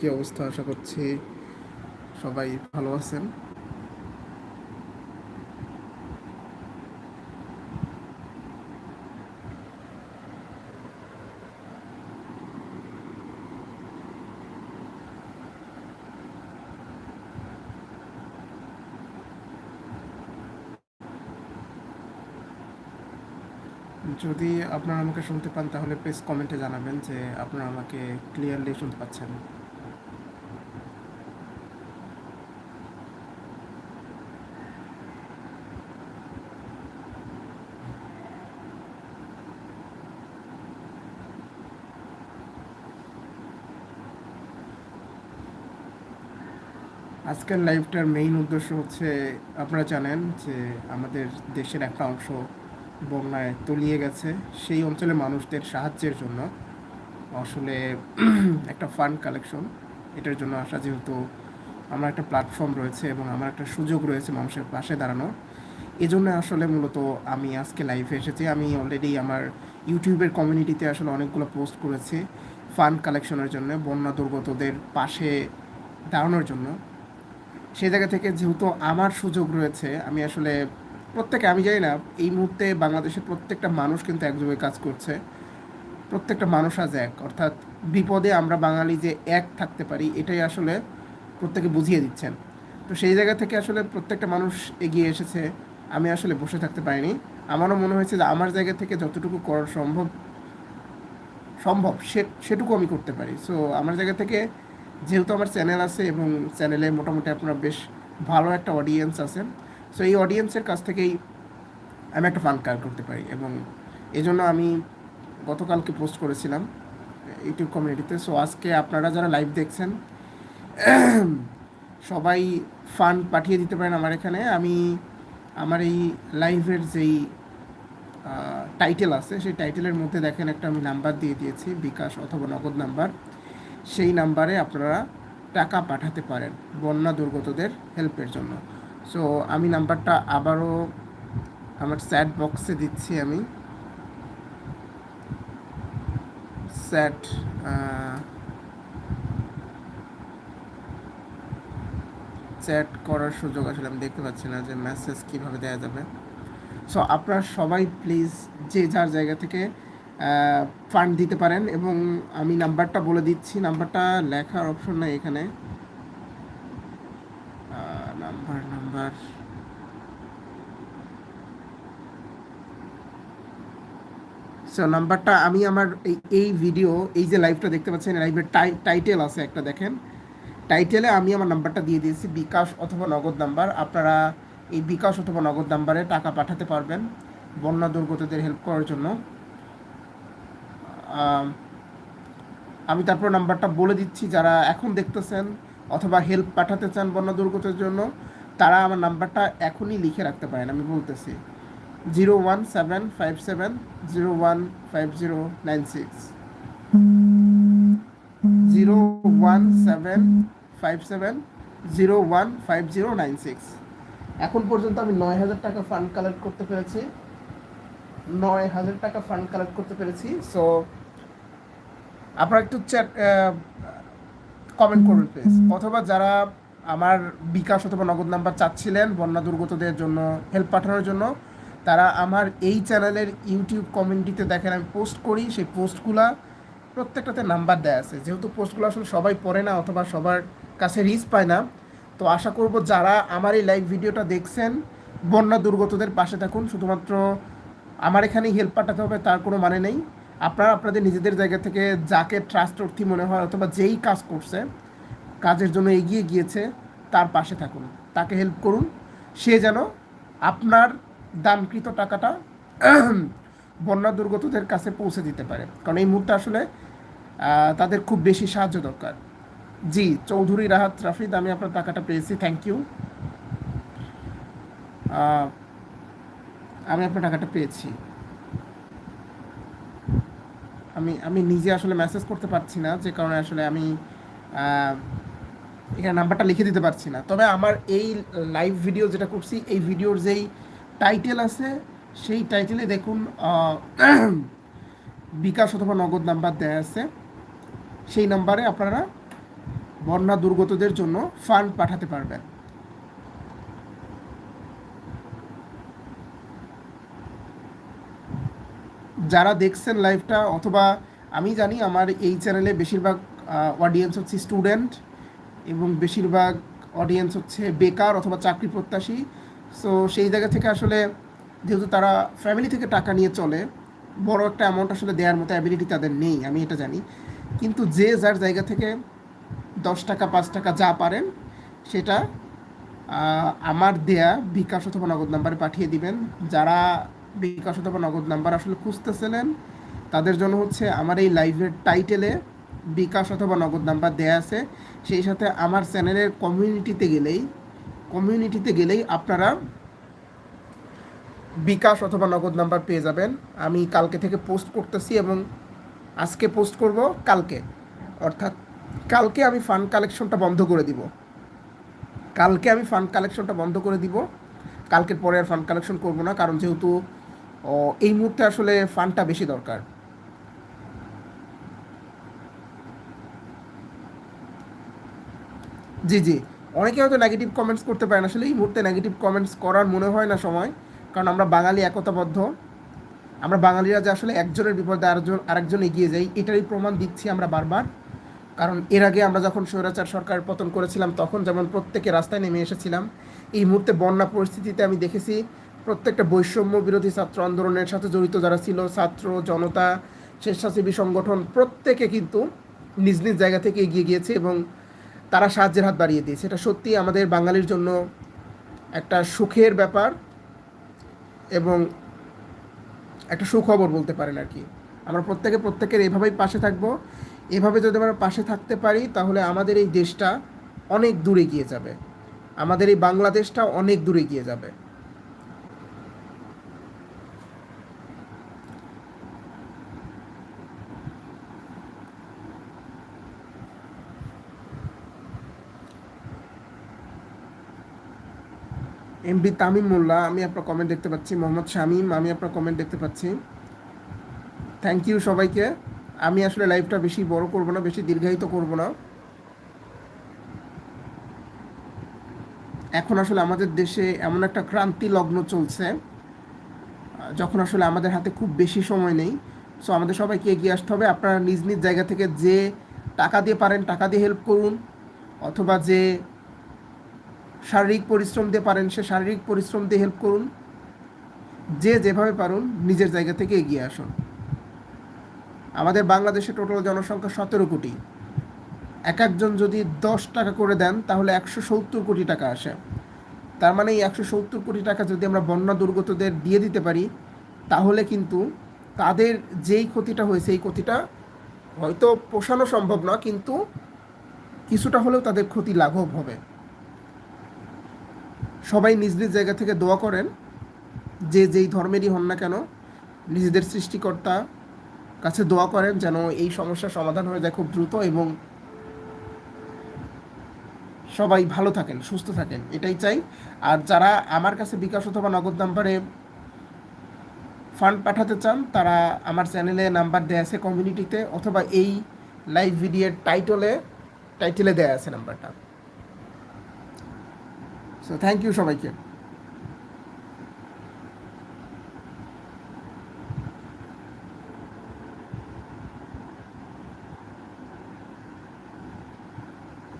কি অবস্থা? আশা করছি সবাই ভালো আছেন। যদি আপনারা আমাকে শুনতে পান, তাহলে প্লিজ কমেন্টে জানাবেন যে আপনারা আমাকে ক্লিয়ারলি শুনতে পাচ্ছেন। আজকের লাইভটার মেইন উদ্দেশ্য হচ্ছে, আপনারা জানেন যে আমাদের দেশের একটা অংশ বন্যায় তলিয়ে গেছে। সেই অঞ্চলের মানুষদের সাহায্যের জন্য আসলে একটা ফান্ড কালেকশন এটার জন্য আসা যেহেতু আমার একটা প্ল্যাটফর্ম রয়েছে এবং আমার একটা সুযোগ রয়েছে মানুষের পাশে দাঁড়ানো। এজন্য আসলে মূলত আমি আজকে লাইভে এসেছি। আমি অলরেডি আমার ইউটিউবের কমিউনিটিতে আসলে অনেকগুলো পোস্ট করেছি ফান্ড কালেকশনের জন্য, বন্যা দুর্গতদের পাশে দাঁড়ানোর জন্য। সেই জায়গা থেকে যেহেতু আমার সুযোগ রয়েছে, আমি আসলে প্রত্যেকে, আমি জানি না, এই মুহূর্তে বাংলাদেশের প্রত্যেকটা মানুষ কিন্তু একযোগে কাজ করছে। প্রত্যেকটা মানুষ আজ এক। অর্থাৎ বিপদে আমরা বাঙালি যে এক থাকতে পারি, এটাই আসলে প্রত্যেকে বুঝিয়ে দিচ্ছেন। তো সেই জায়গা থেকে আসলে প্রত্যেকটা মানুষ এগিয়ে এসেছে, আমি আসলে বসে থাকতে পারিনি। আমারও মনে হয়েছে যে আমার জায়গা থেকে যতটুকু করা সম্ভব সম্ভব সে, সেটুকু আমি করতে পারি। সো আমার জায়গা থেকে যেহেতু আমার চ্যানেল আছে এবং চ্যানেলে মোটামুটি আপনার বেশ ভালো একটা অডিয়েন্স আছে সো এই অডিয়েন্সের কাছ থেকেই আমি একটা ফান্ড কার করতে পারি এবং এই জন্য আমি গতকালকে পোস্ট করেছিলাম ইউটিউব কমিউনিটিতে সো আজকে আপনারা যারা লাইভ দেখছেন, সবাই ফান্ড পাঠিয়ে দিতে পারেন আমার এখানে। আমি আমার এই লাইভের যেই টাইটেল আছে, সেই টাইটেলের মধ্যে দেখেন একটা আমি নাম্বার দিয়ে দিয়েছি, বিকাশ অথবা নগদ নাম্বার সেই নাম্বারে আপনারা টাকা পাঠাতে পারেন বন্যা দুর্গতদের হেল্পের জন্য। সো আমি নাম্বারটা আবারও আমার স্যাট বক্সে দিচ্ছি আমি। স্যাট চ্যাট করার সুযোগ আসলে আমি দেখতে পাচ্ছি না যে মেসেজ কীভাবে দেওয়া যাবে। সো আপনারা সবাই প্লিজ যে যার জায়গা থেকে ফান্ড দিতে পারেন এবং আমি নাম্বারটা বলে দিচ্ছি। নাম্বারটা লেখার অপশন নাই এখানে। Number number. সো নাম্বারটা আমি আমার এই এই ভিডিও এই যে লাইভটা দেখতে পাচ্ছেন লাইভের টাইটেল আছে একটা দেখেন। টাইটেলে আমি আমার নাম্বারটা দিয়ে দিয়েছি, বিকাশ অথবা নগদ নাম্বার। আপনারা এই বিকাশ অথবা নগদ নাম্বারে টাকা পাঠাতে পারবেন বন্যা দুর্গতদের হেল্প করার জন্য। আমি তারপর নাম্বারটা বলে দিচ্ছি, যারা এখন দেখতেছেন অথবা হেল্প পাঠাতে চান বন্যা দুর্গতের জন্য, তারা আমার নাম্বারটা এখনই লিখে রাখতে পারেন, আমি বলতেছি। Zero one seven five seven zero one five zero nine six zero one seven five seven zero one five zero nine six এখন পর্যন্ত আমি নয় হাজার টাকা ফান্ড কালেক্ট করতে পেরেছি। নয় হাজার টাকা ফান্ড কালেক্ট করতে পেরেছি সো আপনারা একটু চ্যাট কমেন্ট করুন প্লিজ অথবা যারা আমার বিকাশ অথবা নগদ নাম্বার চাচ্ছিলেন বন্যা দুর্গতদের জন্য হেল্প পাঠানোর জন্য তারা আমার এই চ্যানেলের ইউটিউব কমিউনিটিতে দেখেন আমি পোস্ট করি সেই পোস্টগুলা প্রত্যেকটাতে নাম্বার দেওয়া আছে। যেহেতু পোস্টগুলো আসলে সবাই পড়ে না অথবা সবার কাছে রিচ পায় না তো আশা করব যারা আমার এই লাইভ ভিডিওটা দেখছেন বন্যা দুর্গতদের পাশে থাকুন শুধুমাত্র আমার এখানেই হেল্প পাঠাতে হবে, তার কোনো মানে নেই। আপনারা আপনাদের নিজেদের জায়গা থেকে যাকে ট্রাস্ট অর্থী মনে হয় অথবা যেই কাজ করছে, কাজের জন্য এগিয়ে গিয়েছে, তার পাশে থাকুন। তাকে হেল্প করুন। সে যেন আপনার দানকৃত টাকাটা বন্যা দুর্গতদের কাছে পৌঁছে দিতে পারে। কারণ এই মুহূর্তে আসলে তাদের খুব বেশি সাহায্য দরকার। জি, চৌধুরী রাহাত রাফিদ, আমি আপনার টাকাটা পেয়েছি থ্যাংক ইউ আমি আপনার টাকাটা পেয়েছি। আমি আমি নিজে আসলে মেসেজ করতে পারছি না, যে কারণে আসলে আমি এখানে নাম্বারটা লিখে দিতে পারছি না। তবে আমার এই লাইভ ভিডিও যেটা করছি, এই ভিডিওর যেই টাইটেল আছে, সেই টাইটেলে দেখুন বিকাশ অথবা নগদ নাম্বার দেয়া আছে। সেই নাম্বারে আপনারা বন্যা দুর্গতদের জন্য ফান্ড পাঠাতে পারবেন। যারা দেখছেন লাইভটা অথবা আমি জানি আমার এই চ্যানেলে বেশিরভাগ অডিয়েন্স হচ্ছে স্টুডেন্ট এবং বেশিরভাগ অডিয়েন্স হচ্ছে বেকার অথবা চাকরি প্রত্যাশী। সো সেই জায়গা থেকে আসলে যেহেতু তারা ফ্যামিলি থেকে টাকা নিয়ে চলে, বড় একটা অ্যামাউন্ট আসলে দেওয়ার মতো অ্যাবিলিটি তাদের নেই, আমি এটা জানি। কিন্তু যে যার জায়গা থেকে দশ টাকা, পাঁচ টাকা যা পারেন, সেটা আমার দেয়া বিকাশ অথবা নগদ নাম্বারে পাঠিয়ে দিবেন। যারা বিকাশ অথবা নগদ নাম্বার আসলে খুঁজতেছিলেন। তাদের জন্য হচ্ছে আমার এই লাইভের টাইটেলে বিকাশ অথবা নগদ নাম্বার দেয়া আছে। সেই সাথে আমার চ্যানেলের কমিউনিটিতে গেলেই কমিউনিটিতে গেলেই আপনারা বিকাশ অথবা নগদ নাম্বার পেয়ে যাবেন। আমি কালকে থেকে পোস্ট করতেছি এবং আজকে পোস্ট করব কালকে। অর্থাৎ কালকে আমি ফান্ড কালেকশনটা বন্ধ করে দিব। কালকে আমি ফান্ড কালেকশনটা বন্ধ করে দিব। কালকের পরে আর ফান্ড কালেকশন করব না, কারণ যেহেতু ও, এই মুহূর্তে আসলে ফান্ডটা বেশি দরকার। জি জি। অনেকে হয়তো নেগেটিভ কমেন্টস করতে পারেন। আসলে এই মুহূর্তে নেগেটিভ কমেন্টস করার মনে হয় না সময়। কারণ আমরা বাঙালি একতাবদ্ধ। আমরা বাঙালিরা যে আসলে একজনের বিপদে আরেকজন আরেকজন এগিয়ে যাই এটারই প্রমাণ দিচ্ছি আমরা বারবার। কারণ এর আগে আমরা যখন স্বৈরাচার সরকার পতন করেছিলাম তখন যেমন প্রত্যেকে রাস্তায় নেমে এসেছিলাম এই মুহূর্তে বন্যা পরিস্থিতিতে আমি দেখেছি প্রত্যেকটা বৈষম্য বিরোধী ছাত্র আন্দোলনের সাথে জড়িত যারা ছিল, ছাত্র, জনতা, স্বেচ্ছাসেবী সংগঠন, প্রত্যেকে কিন্তু নিজ নিজ জায়গা থেকে এগিয়ে গিয়েছে এবং তারা সাহায্যের হাত বাড়িয়ে দিয়েছে। এটা সত্যি আমাদের বাঙালির জন্য একটা সুখের ব্যাপার এবং একটা সুখবর বলতে পারেন আর কি। আমরা প্রত্যেকে প্রত্যেকের এভাবেই পাশে থাকব। এভাবে যদি আমরা পাশে থাকতে পারি, তাহলে আমাদের এই দেশটা অনেক দূরে গিয়ে যাবে। আমাদের এই বাংলাদেশটা অনেক দূরে গিয়ে যাবে। এমডি তামিম মোল্লা আমি আপনার কমেন্ট দেখতে পাচ্ছি। মোহাম্মদ শামীম, আমি আপনার কমেন্ট দেখতে পাচ্ছি। থ্যাংক ইউ সবাইকে। আমি আসলে লাইভটা বেশি বড় করব না, বেশি দীর্ঘায়িত করব না। এখন আসলে আমাদের দেশে এমন একটা ক্রান্তি লগ্ন চলছে, যখন আসলে আমাদের হাতে খুব বেশি সময় নেই। সো আমাদের সবাইকে এগিয়ে আসতে হবে। আপনারা নিজ নিজ জায়গা থেকে যে টাকা দিয়ে পারেন, টাকা দিয়ে হেল্প করুন, অথবা যে শারীরিক পরিশ্রম দিয়ে পারেন, সে শারীরিক পরিশ্রম দিয়ে হেল্প করুন। যে যেভাবে পারুন, নিজের জায়গা থেকে এগিয়ে আসুন। আমাদের বাংলাদেশে টোটাল জনসংখ্যা সতেরো কোটি। এক একজন যদি দশ টাকা করে দেন, তাহলে একশো সত্তর কোটি টাকা আসে। তার মানে এই একশো সত্তর কোটি টাকা যদি আমরা বন্যা দুর্গতদের দিয়ে দিতে পারি, তাহলে কিন্তু তাদের যেই ক্ষতিটা হয়েছে এই ক্ষতিটা হয়তো পোষানো সম্ভব না, কিন্তু কিছুটা হলেও তাদের ক্ষতি লাঘব হবে। সবাই নিজ নিজ জায়গা থেকে দোয়া করেন যে যেই ধর্মেরই হন না কেন, নিজেদের সৃষ্টিকর্তা কাছে দোয়া করেন যেন এই সমস্যার সমাধান হয়ে যায় খুব দ্রুত এবং সবাই ভালো থাকেন, সুস্থ থাকেন, এটাই চাই। আর যারা আমার কাছে বিকাশ অথবা নগদ নাম্বারে ফান্ড পাঠাতে চান, তারা আমার চ্যানেলে নাম্বার দেয়া আছে কমিউনিটিতে অথবা এই লাইভ ভিডিওর টাইটলে টাইটেলে দেয়া আছে নাম্বারটা। সো থ্যাংক ইউ সবাইকে।